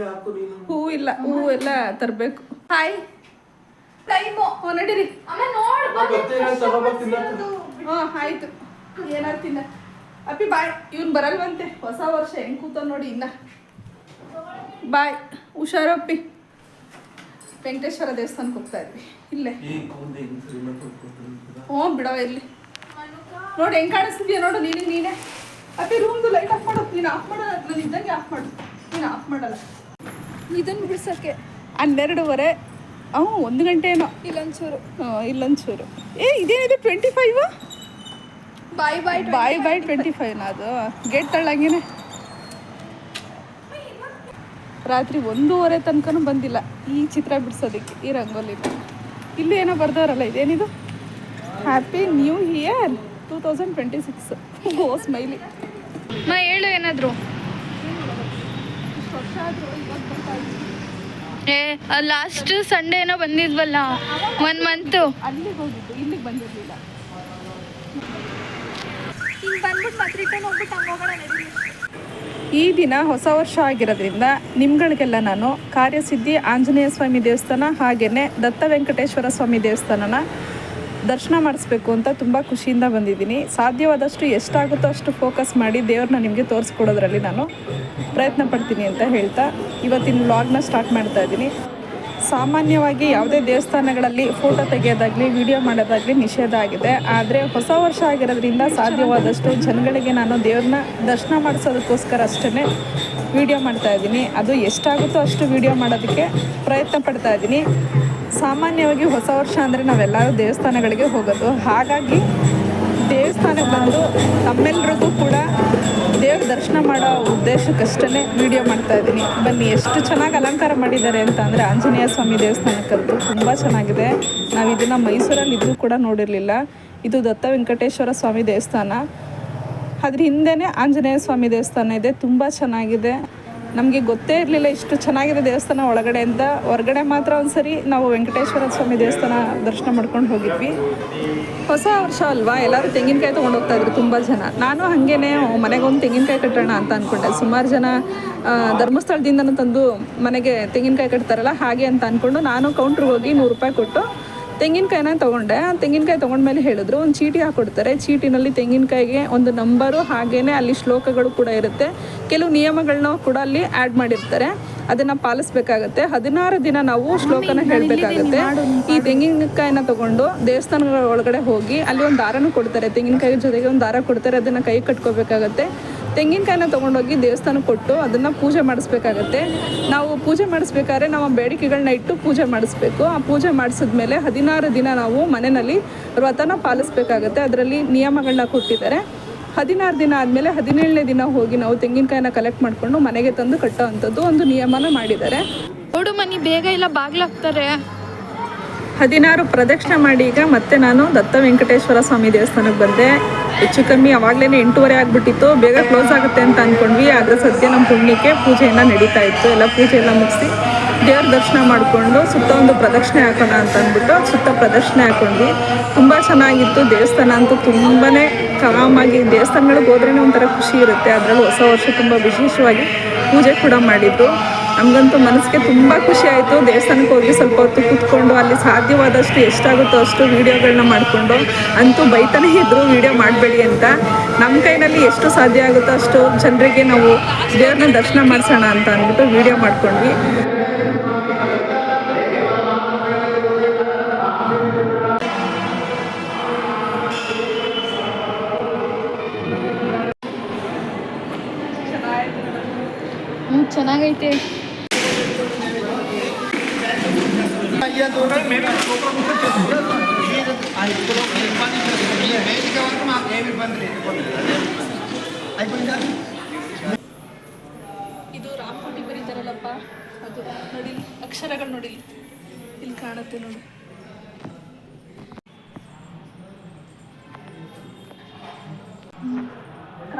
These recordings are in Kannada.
ನೀನು ಹೂ ಇಲ್ಲ ಹೂ ಎಲ್ಲ ತರಬೇಕು. ಹಾಯ್ ಟೈಮು ನಡೀರಿ. ಅಂತ. ಆಯ್ತು. ಏನಾರು ತಿನ್ನ. ಅಪ್ಪಿ ಬಾಯ್. ಇವ್ನು ಬರಲ್ವಂತೆ. ಹೊಸ ವರ್ಷ ಹೆಂಗ್ ಕೂತ ನೋಡಿ ಇನ್ನ. ಬಾಯ್. ಹುಷಾರಪ್ಪಿ ವೆಂಕಟೇಶ್ವರ ದೇವಸ್ಥಾನಕ್ಕೆ ಹೋಗ್ತಾ ಇದ್ವಿ. ಇಲ್ಲೇ. ಹ್ಞೂ ಬಿಡೋ ಇರ್ಲಿ ನೋಡಿ ಹೆಂಗ್ ಕಾಣಿಸ್ತಿದ್ಯಾ ನೋಡು ನೀನಿಗೆ ನೀನೇ. ಅಪ್ಪಿ ರೂಮ್ದು ಲೈಟ್ ಆಫ್ ಮಾಡೋದು ನೀನು ಆಫ್ ಮಾಡಲ್ಲ. ನಾನು ಇದ್ದಂಗೆ ಆಫ್ ಮಾಡು. ನೀನು ಆಫ್ ಮಾಡಲ್ಲ. ಇದನ್ನ ಬಿಡ್ಸೋಕ್ಕೆ ಹನ್ನೆರಡೂವರೆ. ಹ್ಞೂ ಒಂದು ಗಂಟೆ ಏನೋ ಇಲ್ಲೊಂಚೂರು. ಹ್ಞೂ ಇಲ್ಲೊಂಚೂರು. ಏ ಇದೇನಿದೆ twenty five bye bye bye bye twenty ಫೈವ್ನ ಅದು? ಗೇಟ್ ತಳ್ಳಂಗೇನೆ. ರಾತ್ರಿ ಒಂದೂವರೆ ತನಕನೂ ಬಂದಿಲ್ಲ. ಈ ಚಿತ್ರ ಬಿಡ್ಸೋದಕ್ಕೆ ಈ ರಂಗೋಲಿ ಇಲ್ಲಿ ಏನೋ ಬರ್ದವರಲ್ಲ ಇದೇನಿದು? Happy new year two thousand twenty six ಓ ಸ್ಮೈಲಿ ಮಾ ಹೇಳು ಏನಾದರೂ. ವರ್ಷ ಆದರೂ ಏ ಲಾಸ್ಟ್ ಸಂಡೇ ಏನೋ ಬಂದಿದ್ವಲ್ಲ ಒನ್ ಮಂತು ಅಲ್ಲಿಗೆ ಹೋಗಿದ್ದು ಇಲ್ಲಿಗೆ ಬಂದಿರಲಿಲ್ಲ. ಹಿಂಗೆ ಬಂದ್ಬಿಟ್ಟು ಮತ್ತೆ ರಿಟರ್ನ್ ಹೋಗ್ಬಿಟ್ಟು ಹಂಗೆ ಈ ದಿನ ಹೊಸ ವರ್ಷ ಆಗಿರೋದ್ರಿಂದ ನಿಮ್ಗಳಿಗೆಲ್ಲ ನಾನು ಕಾರ್ಯಸಿದ್ಧಿ ಆಂಜನೇಯ ಸ್ವಾಮಿ ದೇವಸ್ಥಾನ ಹಾಗೆಯೇ ದತ್ತ ವೆಂಕಟೇಶ್ವರ ಸ್ವಾಮಿ ದೇವಸ್ಥಾನನ ದರ್ಶನ ಮಾಡಿಸ್ಬೇಕು ಅಂತ ತುಂಬ ಖುಷಿಯಿಂದ ಬಂದಿದ್ದೀನಿ. ಸಾಧ್ಯವಾದಷ್ಟು ಎಷ್ಟಾಗುತ್ತೋ ಅಷ್ಟು ಫೋಕಸ್ ಮಾಡಿ ದೇವ್ರನ್ನ ನಿಮಗೆ ತೋರಿಸ್ಕೊಡೋದ್ರಲ್ಲಿ ನಾನು ಪ್ರಯತ್ನ ಪಡ್ತೀನಿ ಅಂತ ಹೇಳ್ತಾ ಇವತ್ತಿನ ವ್ಲಾಗ್ನ ಸ್ಟಾರ್ಟ್ ಮಾಡ್ತಾ ಇದ್ದೀನಿ. ಸಾಮಾನ್ಯವಾಗಿ ಯಾವುದೇ ದೇವಸ್ಥಾನಗಳಲ್ಲಿ ಫೋಟೋ ತೆಗೆಯೋದಾಗಲಿ ವಿಡಿಯೋ ಮಾಡೋದಾಗಲಿ ನಿಷೇಧ ಆಗಿದೆ. ಆದರೆ ಹೊಸ ವರ್ಷ ಆಗಿರೋದ್ರಿಂದ ಸಾಧ್ಯವಾದಷ್ಟು ಜನಗಳಿಗೆ ನಾನು ದೇವ್ರನ್ನ ದರ್ಶನ ಮಾಡಿಸೋದಕ್ಕೋಸ್ಕರ ಅಷ್ಟೇ ವಿಡಿಯೋ ಮಾಡ್ತಾ ಇದ್ದೀನಿ. ಅದು ಎಷ್ಟಾಗುತ್ತೋ ಅಷ್ಟು ವಿಡಿಯೋ ಮಾಡೋದಕ್ಕೆ ಪ್ರಯತ್ನ ಪಡ್ತಾ ಇದ್ದೀನಿ. ಸಾಮಾನ್ಯವಾಗಿ ಹೊಸ ವರ್ಷ ಅಂದರೆ ನಾವೆಲ್ಲರೂ ದೇವಸ್ಥಾನಗಳಿಗೆ ಹೋಗೋದು. ಹಾಗಾಗಿ ದೇವಸ್ಥಾನಕ್ಕೆ ಬಂದು ತಮ್ಮೆಲ್ಲರಿಗೂ ಕೂಡ ದೇವ್ರ ದರ್ಶನ ಮಾಡೋ ಉದ್ದೇಶಕ್ಕಷ್ಟೇ ವಿಡಿಯೋ ಮಾಡ್ತಾ ಇದ್ದೀನಿ. ಬನ್ನಿ, ಎಷ್ಟು ಚೆನ್ನಾಗಿ ಅಲಂಕಾರ ಮಾಡಿದ್ದಾರೆ ಅಂತ ಅಂದರೆ ಆಂಜನೇಯ ಸ್ವಾಮಿ ದೇವಸ್ಥಾನಕ್ಕಂತೂ ತುಂಬ ಚೆನ್ನಾಗಿದೆ. ನಾವು ಇದನ್ನು ಮೈಸೂರಲ್ಲಿ ಇದ್ರೂ ಕೂಡ ನೋಡಿರಲಿಲ್ಲ. ಇದು ದತ್ತ ವೆಂಕಟೇಶ್ವರ ಸ್ವಾಮಿ ದೇವಸ್ಥಾನ. ಅದ್ರ ಹಿಂದೆನೇ ಆಂಜನೇಯ ಸ್ವಾಮಿ ದೇವಸ್ಥಾನ ಇದೆ. ತುಂಬ ಚೆನ್ನಾಗಿದೆ. ನಮಗೆ ಗೊತ್ತೇ ಇರಲಿಲ್ಲ ಇಷ್ಟು ಚೆನ್ನಾಗಿದೆ ದೇವಸ್ಥಾನ ಒಳಗಡೆ ಅಂತ. ಹೊರಗಡೆ ಮಾತ್ರ ಒಂದ್ಸರಿ ನಾವು ವೆಂಕಟೇಶ್ವರ ಸ್ವಾಮಿ ದೇವಸ್ಥಾನ ದರ್ಶನ ಮಾಡ್ಕೊಂಡು ಹೋಗಿದ್ವಿ. ಹೊಸ ವರ್ಷ ಅಲ್ವಾ? ಎಲ್ಲರೂ ತೆಂಗಿನಕಾಯಿ ತೊಗೊಂಡು ಹೋಗ್ತಾ ಇದ್ರು ತುಂಬ ಜನ. ನಾನು ಹಾಗೇನೆ ಮನೆಗೊಂದು ತೆಂಗಿನಕಾಯಿ ಕಟ್ಟೋಣ ಅಂತ ಅಂದ್ಕೊಂಡೆ ಸುಮಾರು ಜನ ಧರ್ಮಸ್ಥಳದಿಂದನೂ ತಂದು ಮನೆಗೆ ತೆಂಗಿನಕಾಯಿ ಕಟ್ತಾರಲ್ಲ, ಹಾಗೆ ಅಂತ ಅಂದ್ಕೊಂಡು ನಾನು ಕೌಂಟ್ರಿಗೆ ಹೋಗಿ ನೂರು ರೂಪಾಯಿ ಕೊಟ್ಟು ತೆಂಗಿನಕಾಯಿನ ತೊಗೊಂಡೆ. ಆ ತೆಂಗಿನಕಾಯಿ ತೊಗೊಂಡ್ಮೇಲೆ ಹೇಳಿದ್ರು ಒಂದು ಚೀಟಿ ಹಾಕೊಡ್ತಾರೆ. ಚೀಟಿನಲ್ಲಿ ತೆಂಗಿನಕಾಯಿಗೆ ಒಂದು ನಂಬರು ಹಾಗೇನೆ ಅಲ್ಲಿ ಶ್ಲೋಕಗಳು ಕೂಡ ಇರುತ್ತೆ. ಕೆಲವು ನಿಯಮಗಳನ್ನ ಕೂಡ ಅಲ್ಲಿ ಆ್ಯಡ್ ಮಾಡಿರ್ತಾರೆ. ಅದನ್ನು ಪಾಲಿಸ್ಬೇಕಾಗತ್ತೆ. ಹದಿನಾರು ದಿನ ನಾವು ಶ್ಲೋಕನ ಹೇಳಬೇಕಾಗತ್ತೆ. ಈ ತೆಂಗಿನಕಾಯಿನ ತಗೊಂಡು ದೇವಸ್ಥಾನಗಳ ಒಳಗಡೆ ಹೋಗಿ ಅಲ್ಲಿ ಒಂದು ದಾರನೂ ಕೊಡ್ತಾರೆ. ತೆಂಗಿನಕಾಯಿ ಜೊತೆಗೆ ಒಂದು ದಾರ ಕೊಡ್ತಾರೆ. ಅದನ್ನು ಕೈ ಕಟ್ಕೋಬೇಕಾಗತ್ತೆ. ತೆಂಗಿನಕಾಯಿನ ತೊಗೊಂಡೋಗಿ ದೇವಸ್ಥಾನಕ್ಕೆ ಕೊಟ್ಟು ಅದನ್ನು ಪೂಜೆ ಮಾಡಿಸ್ಬೇಕಾಗತ್ತೆ. ನಾವು ಪೂಜೆ ಮಾಡಿಸ್ಬೇಕಾದ್ರೆ ನಾವು ಆ ಬೇಡಿಕೆಗಳನ್ನ ಇಟ್ಟು ಪೂಜೆ ಮಾಡಿಸ್ಬೇಕು. ಆ ಪೂಜೆ ಮಾಡಿಸಿದ್ಮೇಲೆ ಹದಿನಾರು ದಿನ ನಾವು ಮನೆಯಲ್ಲಿ ವ್ರತನ ಪಾಲಿಸ್ಬೇಕಾಗತ್ತೆ. ಅದರಲ್ಲಿ ನಿಯಮಗಳನ್ನ ಕೊಟ್ಟಿದ್ದಾರೆ. ಹದಿನಾರು ದಿನ ಆದಮೇಲೆ ಹದಿನೇಳನೇ ದಿನ ಹೋಗಿ ನಾವು ತೆಂಗಿನಕಾಯಿನ ಕಲೆಕ್ಟ್ ಮಾಡಿಕೊಂಡು ಮನೆಗೆ ತಂದು ಕಟ್ಟೋ ಅಂಥದ್ದು ಒಂದು ನಿಯಮನ ಮಾಡಿದ್ದಾರೆ. ನೋಡು ಮನಿ ಬೇಗ ಇಲ್ಲ ಬಾಗ್ಲಾಗ್ತಾರೆ. ಹದಿನಾರು ಪ್ರದಕ್ಷಿಣೆ ಮಾಡಿ ಈಗ ಮತ್ತೆ ನಾನು ದತ್ತ ವೆಂಕಟೇಶ್ವರ ಸ್ವಾಮಿ ದೇವಸ್ಥಾನಕ್ಕೆ ಬಂದೆ. ಹೆಚ್ಚು ಕಮ್ಮಿ ಅವಾಗಲೇ ಎಂಟೂವರೆ ಆಗಿಬಿಟ್ಟಿತ್ತು. ಬೇಗ ಕ್ಲೋಸ್ ಆಗುತ್ತೆ ಅಂತ ಅಂದ್ಕೊಂಡ್ವಿ ಆದರೆ ಸದ್ಯ ನಮ್ಮ ಪುಣ್ಯಕ್ಕೆ ಪೂಜೆಯನ್ನು ನಡೀತಾ ಇತ್ತು. ಎಲ್ಲ ಪೂಜೆ ಎಲ್ಲ ಮುಗಿಸಿ ದೇವ್ರ ದರ್ಶನ ಮಾಡಿಕೊಂಡು ಸುತ್ತ ಒಂದು ಪ್ರದಕ್ಷಿಣೆ ಹಾಕೋಣ ಅಂತ ಅಂದ್ಬಿಟ್ಟು ಸುತ್ತ ಪ್ರದಕ್ಷಿಣೆ ಹಾಕೊಂಡ್ವಿ. ತುಂಬ ಚೆನ್ನಾಗಿತ್ತು. ದೇವಸ್ಥಾನ ಅಂತೂ ತುಂಬಾ ಕಾಮಾಗಿ ದೇವಸ್ಥಾನಗಳಿಗೆ ಹೋದ್ರೇ ಒಂಥರ ಖುಷಿ ಇರುತ್ತೆ. ಅದರಲ್ಲಿ ಹೊಸ ವರ್ಷ ತುಂಬ ವಿಶೇಷವಾಗಿ ಪೂಜೆ ಕೂಡ ಮಾಡಿದ್ದು ನಮಗಂತೂ ಮನಸ್ಸಿಗೆ ತುಂಬ ಖುಷಿ ಆಯಿತು. ದೇವಸ್ಥಾನಕ್ಕೆ ಹೋಗಿ ಸ್ವಲ್ಪ ಹೊತ್ತು ಕೂತ್ಕೊಂಡು ಅಲ್ಲಿ ಸಾಧ್ಯವಾದಷ್ಟು ಎಷ್ಟಾಗುತ್ತೋ ಅಷ್ಟು ವೀಡಿಯೋಗಳನ್ನ ಮಾಡಿಕೊಂಡು ಅಂತೂ ಬೈತಾನೆ ಇದ್ದರು ವೀಡಿಯೋ ಮಾಡಬೇಡಿ ಅಂತ. ನಮ್ಮ ಕೈನಲ್ಲಿ ಎಷ್ಟು ಸಾಧ್ಯ ಆಗುತ್ತೋ ಅಷ್ಟು ಜನರಿಗೆ ನಾವು ದೇವ್ರನ್ನ ದರ್ಶನ ಮಾಡಿಸೋಣ ಅಂತ ಅಂದ್ಬಿಟ್ಟು ವೀಡಿಯೋ ಮಾಡ್ಕೊಂಡ್ವಿ. ಚೆನ್ನಾಗೈತೆ. ಇದು ರಾಮಕೋಟಿ ಬರೀತಾರಲ್ಲಪ್ಪ ಅದು ನೋಡಿ ಅಕ್ಷರಗಳು ನೋಡಿ. ಇಲ್ಲಿ ಕಾಣುತ್ತೆ ನೋಡಿ.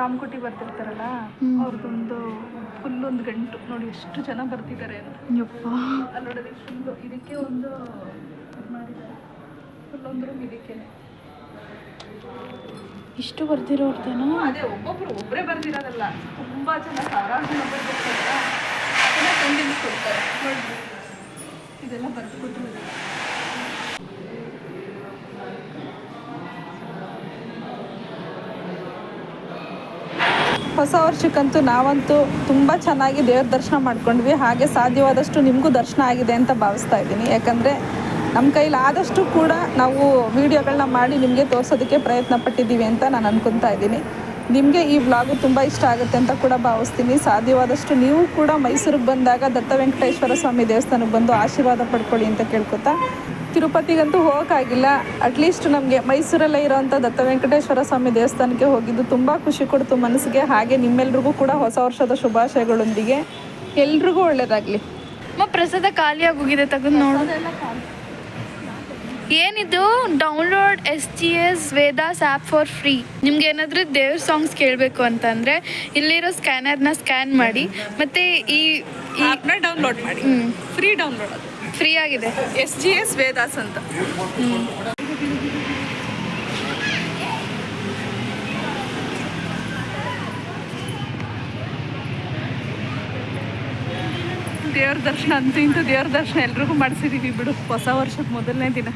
ರಾಮಕೋಟಿ ಬರ್ತಿರ್ತಾರಲ್ಲ ಅವ್ರದ್ದೊಂದು ಫುಲ್ ಒಂದು ಗಂಟು. ನೋಡಿ ಎಷ್ಟು ಜನ ಬರ್ತಿದ್ದಾರೆ ಅಂತ. ಯಪ್ಪ. ಅಲ್ಲಿ ನೋಡೋದು ಫುಲ್ಲು ಇದಕ್ಕೆ ಒಂದು ಫುಲ್ ಒಂದು ರೂಮ್ ಇದಕ್ಕೆ ಇಷ್ಟು ಬರ್ದಿರೋರ್ದೇನೋ? ಅದೇ ಒಬ್ಬೊಬ್ರು ಒಬ್ಬರೇ ಬರ್ದಿರೋದಲ್ಲ. ತುಂಬಾ ಜನ ಸಾವಿರಾರು ಜನ ಬರ್ದಿರ್ತಾರಲ್ಲ ಅದನ್ನ ತಂದಿಲ್ಲಿ ಕೊಡ್ತಾರೆ. ನೋಡಿ ಇದೆಲ್ಲ ಬರ್ದು ಕೊಟ್ಟಿರೋದು ಹೊಸ ವರ್ಷಕ್ಕಂತೂ ನಾವಂತೂ ತುಂಬ ಚೆನ್ನಾಗಿ ದೇವ್ರ ದರ್ಶನ ಮಾಡ್ಕೊಂಡ್ವಿ. ಹಾಗೆ ಸಾಧ್ಯವಾದಷ್ಟು ನಿಮಗೂ ದರ್ಶನ ಆಗಿದೆ ಅಂತ ಭಾವಿಸ್ತಾ ಇದ್ದೀನಿ. ಯಾಕಂದರೆ ನಮ್ಮ ಕೈಲಿ ಆದಷ್ಟು ಕೂಡ ನಾವು ವಿಡಿಯೋಗಳನ್ನ ಮಾಡಿ ನಿಮಗೆ ತೋರಿಸೋದಕ್ಕೆ ಪ್ರಯತ್ನ ಪಟ್ಟಿದ್ದೀವಿ ಅಂತ ನಾನು ಅನ್ಕೊತಾ ಇದ್ದೀನಿ. ನಿಮಗೆ ಈ ವ್ಲಾಗು ತುಂಬ ಇಷ್ಟ ಆಗುತ್ತೆ ಅಂತ ಕೂಡ ಭಾವಿಸ್ತೀನಿ. ಸಾಧ್ಯವಾದಷ್ಟು ನೀವು ಕೂಡ ಮೈಸೂರಿಗೆ ಬಂದಾಗ ದತ್ತ ವೆಂಕಟೇಶ್ವರ ಸ್ವಾಮಿ ದೇವಸ್ಥಾನಕ್ಕೆ ಬಂದು ಆಶೀರ್ವಾದ ಪಡ್ಕೊಳ್ಳಿ ಅಂತ ಕೇಳ್ಕೊತಾ ತಿರುಪತಿಗಂತೂ ಹೋಗೋಕ್ಕಾಗಿಲ್ಲ. ಅಟ್ಲೀಸ್ಟ್ ನಮಗೆ ಮೈಸೂರಲ್ಲೇ ಇರೋವಂಥ ದತ್ತ ವೆಂಕಟೇಶ್ವರ ಸ್ವಾಮಿ ದೇವಸ್ಥಾನಕ್ಕೆ ಹೋಗಿದ್ದು ತುಂಬ ಖುಷಿ ಕೊಡ್ತು ಮನಸ್ಸಿಗೆ. ಹಾಗೆ ನಿಮ್ಮೆಲ್ರಿಗೂ ಕೂಡ ಹೊಸ ವರ್ಷದ ಶುಭಾಶಯಗಳೊಂದಿಗೆ. ಎಲ್ರಿಗೂ ಒಳ್ಳೆಯದಾಗಲಿ ಅಮ್ಮ ಪ್ರಸಾದ ಖಾಲಿಯಾಗಿ ಹೋಗಿದೆ ತೆಗೆದು ನೋಡು. ಏನಿದು? Download S G S Vedas app for free ನಿಮ್ಗೆ ಏನಾದರೂ ದೇವ್ರ ಸಾಂಗ್ಸ್ ಕೇಳಬೇಕು ಅಂತಂದರೆ ಇಲ್ಲಿರೋ ಸ್ಕ್ಯಾನರ್ನ ಸ್ಕ್ಯಾನ್ ಮಾಡಿ. ಮತ್ತು ಈ ಆ್ಯಪ್ನ ಡೌನ್ಲೋಡ್ ಮಾಡಿ. ಫ್ರೀ ಡೌನ್ಲೋಡ್ ಅದು. ಫ್ರೀ ಆಗಿದೆ. ಎಸ್ ಜಿ ಎಸ್ ವೇದಾಸ್ ಅಂತ. ದೇವ್ರ ದರ್ಶನ ಅಂತೂ ಇಂತೂ ದೇವ್ರ ದರ್ಶನ ಎಲ್ರಿಗೂ ಮಾಡಿಸಿದೀವಿ ಬಿಡು. ಹೊಸ ವರ್ಷದ ಮೊದಲನೇ ದಿನ.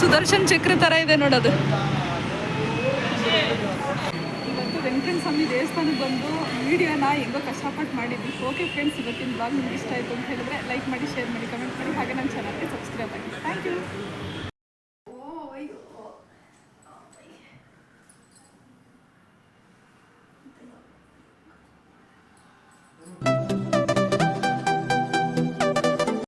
ಸುದರ್ಶನ್ ಚಕ್ರ ಥರ ಇದೆ ನೋಡೋದು ಇವತ್ತು ವೆಂಕಟ ಸ್ವಾಮಿ ದೇವಸ್ಥಾನಕ್ಕೆ ಬಂದು ವಿಡಿಯೋನ ಹೆಂಗೋ ಕಷ್ಟಪಟ್ಟು ಮಾಡಿದ್ವಿ. ಓಕೆ ಫ್ರೆಂಡ್ಸ್ ಇವತ್ತಿನ ಬ್ಲಾಗ್ ನಿಮ್ಗೆ ಇಷ್ಟ ಆಯಿತು ಅಂತ ಹೇಳಿದ್ರೆ ಲೈಕ್ ಮಾಡಿ ಶೇರ್ ಮಾಡಿ ಕಮೆಂಟ್ ಮಾಡಿ. ಹಾಗೆ ನನ್ನ ಚಾನಲ್ಗೆ ಸಬ್ಸ್ಕ್ರೈಬ್ ಆಗಿ. Thank you